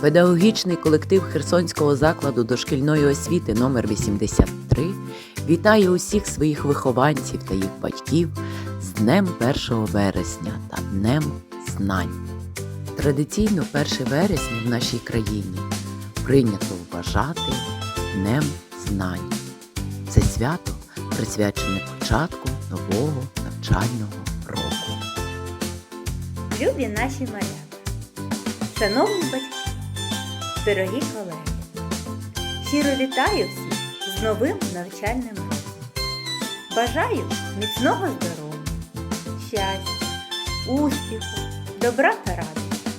Педагогічний колектив Херсонського закладу дошкільної освіти номер 83 вітає усіх своїх вихованців та їх батьків з Днем 1 вересня та Днем знань. Традиційно 1 вересня в нашій країні прийнято вважати Днем знань. Це свято присвячене початку нового навчального року. Любі наші малята, шановні батьки, дорогі колеги, щиро вітаю всіх з новим навчальним роком. Бажаю міцного здоров'я, щастя, успіху, добра та радості.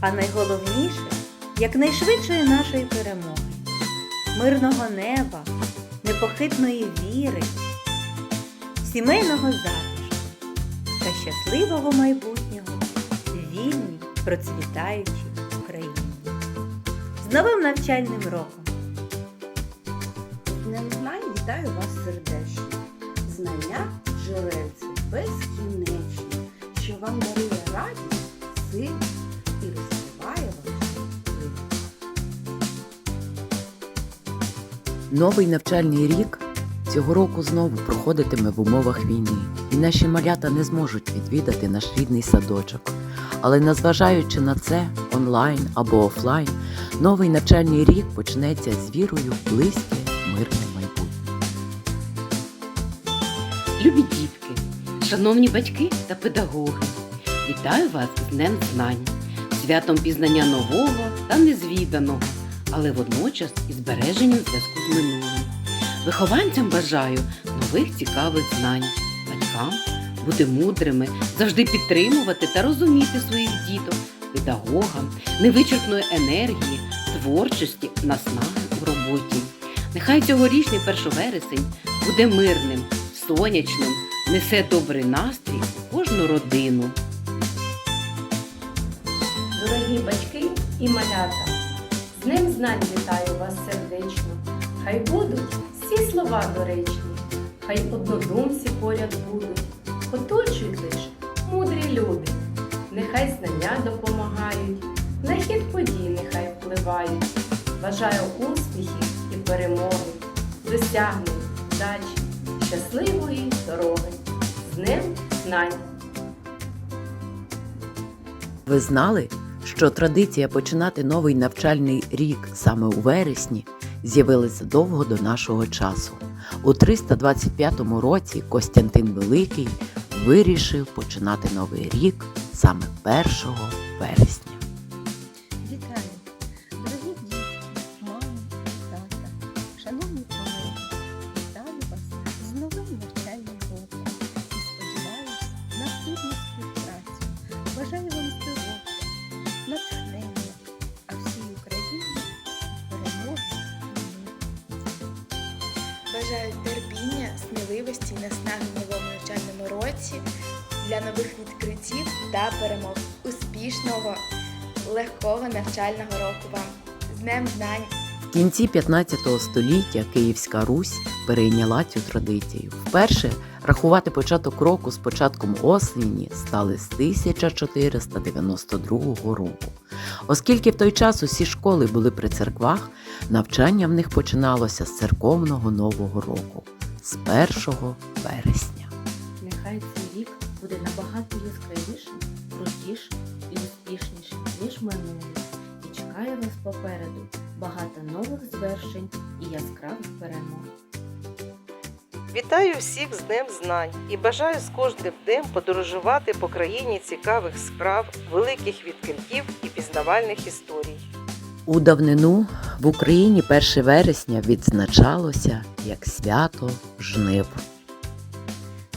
А найголовніше якнайшвидшої нашої перемоги, мирного неба, непохитної віри, сімейного затишку та щасливого майбутнього вільній, процвітаючій. З новим навчальним роком! Днем знань вітаю вас сердечно. Знання джерельці безкінечні, що вам дарує радість, силу і розкриває ваші сили. Новий навчальний рік цього року знову проходитиме в умовах війни, і наші малята не зможуть відвідати наш рідний садочок. Але незважаючи на це, онлайн або офлайн, новий навчальний рік почнеться з вірою в близьке мирне майбутнє. Любі дітки, шановні батьки та педагоги, вітаю вас з Днем Знань, святом пізнання нового та незвіданого, але водночас і збереженням зв'язку з минулим. Вихованцям бажаю нових цікавих знань, батькам бути мудрими, завжди підтримувати та розуміти своїх діток, педагогам, невичерпної енергії, творчості, наснаги у роботі. Нехай цьогорічний 1 вересень буде мирним, сонячним, несе добрий настрій кожну родину. Дорогі батьки і малята, з Днем знань вітаю вас сердечно. Хай будуть всі слова доречні, хай однодумці поряд будуть, оточують лиш мудрі люди. Нехай знання допомагають, на хід подій нехай впливають. Бажаю успіхів і перемоги, досягнень, вдачі, щасливої дороги. З Днем знань! Ви знали, що традиція починати новий навчальний рік саме у вересні з'явилася задовго до нашого часу. У 325 році Костянтин Великий вирішив починати новий рік саме 1 вересня. Вітаю, дорогі дітки, мами, тата, шановні колеги, вітаю вас з новим навчальним роком і сподіваюся на плідну співпрацю. Бажаю вам здоров'я, натхнення, а всій Україні перемоги і миру. Бажаю терпіння, сміливості і наснаги в новому навчальному році для нових відкриттів та перемог. Успішного, легкого навчального року вам. З Днем знань! В кінці 15 століття Київська Русь перейняла цю традицію. Вперше рахувати початок року з початком осені стали з 1492 року. Оскільки в той час усі школи були при церквах, навчання в них починалося з церковного нового року з 1 вересня. Нехай цей рік буде набагато яскравішим, крутішим і успішнішим, ніж минулий, і чекає вас попереду багато нових звершень і яскравих перемог. Вітаю всіх з Днем Знань і бажаю з кожним днем подорожувати по країні цікавих справ, великих відкриттів і пізнавальних історій. У давнину в Україні 1 вересня відзначалося як свято жнив.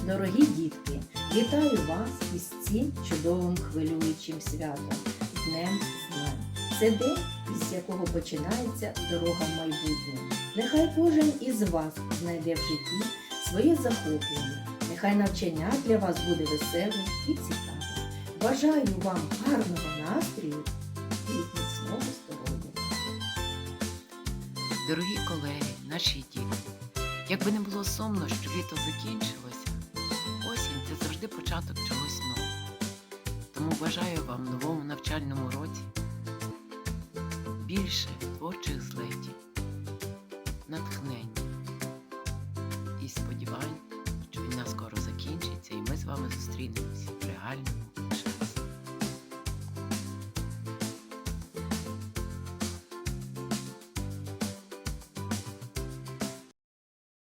Дорогі дітки, вітаю вас із цим чудовим хвилюючим святом Днем Знань. Це день, із якого починається дорога в майбутнє. Нехай кожен із вас знайде в житті своє захоплення. Нехай навчання для вас буде веселим і цікавим. Бажаю вам гарного настрою і міцного здоров'я. Дорогі колеги, наші діти, як би не було сумно, що літо закінчилося, це завжди початок чогось нового. Тому бажаю вам в новому навчальному році. Більше творчих злетів, натхнення і сподівань, що війна скоро закінчиться, і ми з вами зустрінемося в реальному